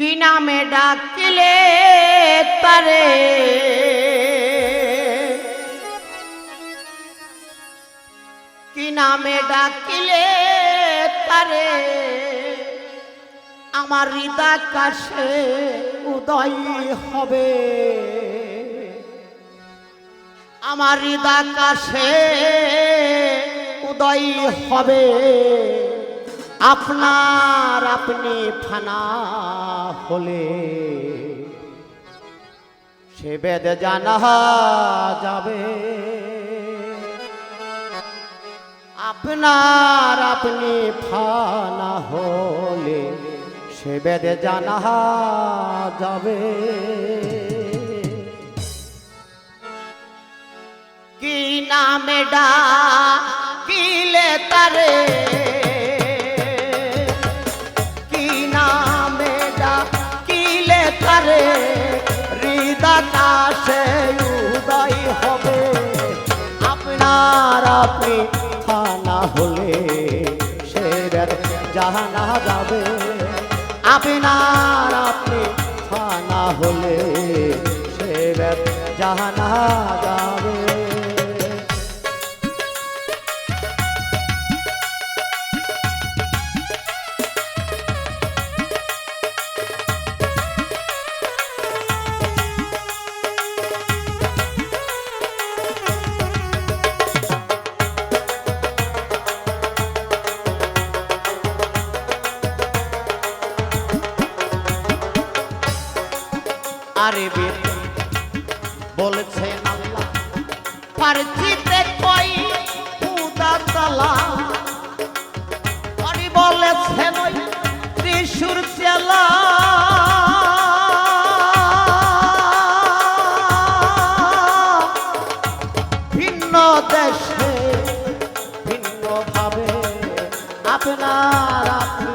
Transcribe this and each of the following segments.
কি নামে ডাকিলে তারে কি নামে ডাকিলে তারে আমার হৃদয় কাছে উদয় হবে। আমার হৃদয় কাছে উদয় হবে। আপনার আপনি ফানা হলে সে বেদ জানা যাবে। আপনার আপনি ফানা হলে সে বেদে জানা যাবে। কি নামে ডাকিলে আপনি থানা হলে সে জাহানা যাবে। আপনার আপনি থানা হলে সে জাহানা যাবে। আরে বীর বলেছেন আল্লাহ বলেছেন ত্রিশুর চেলা। ভিন্ন দেশে ভিন্ন ভাবে আপনার আপনি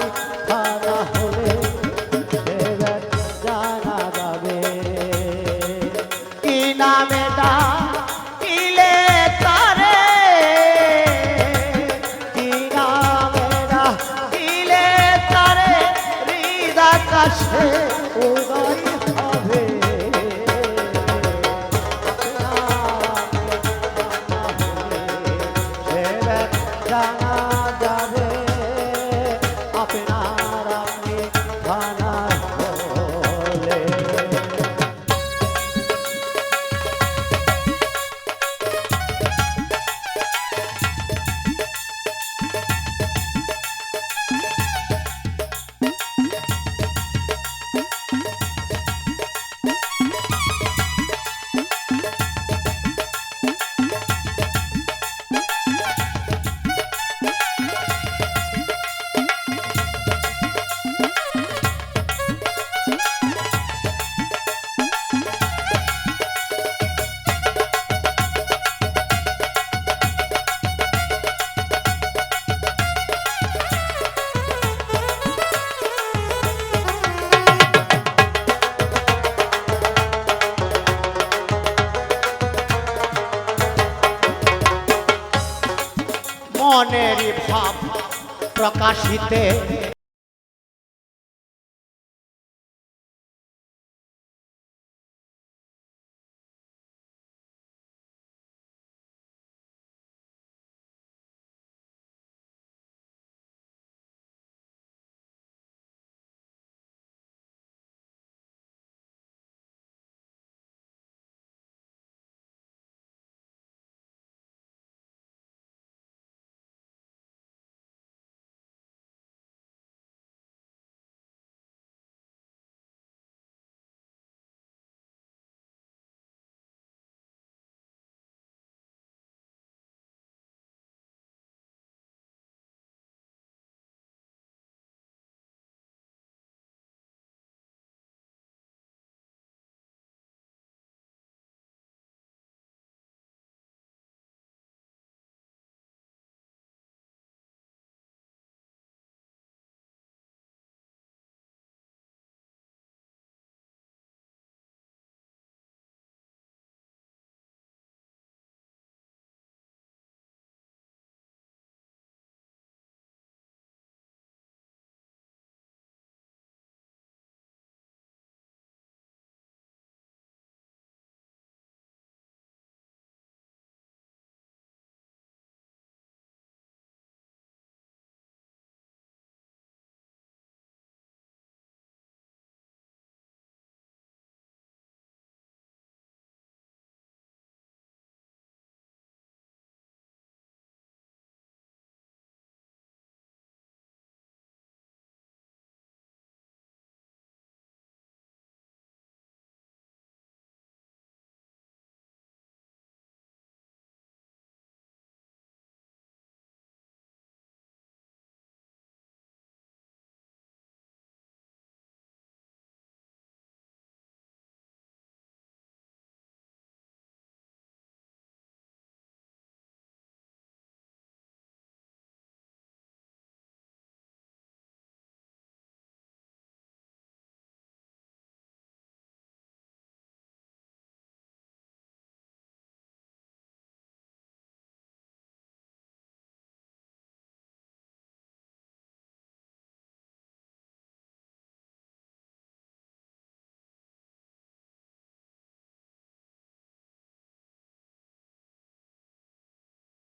মনের ভাব প্রকাশিতে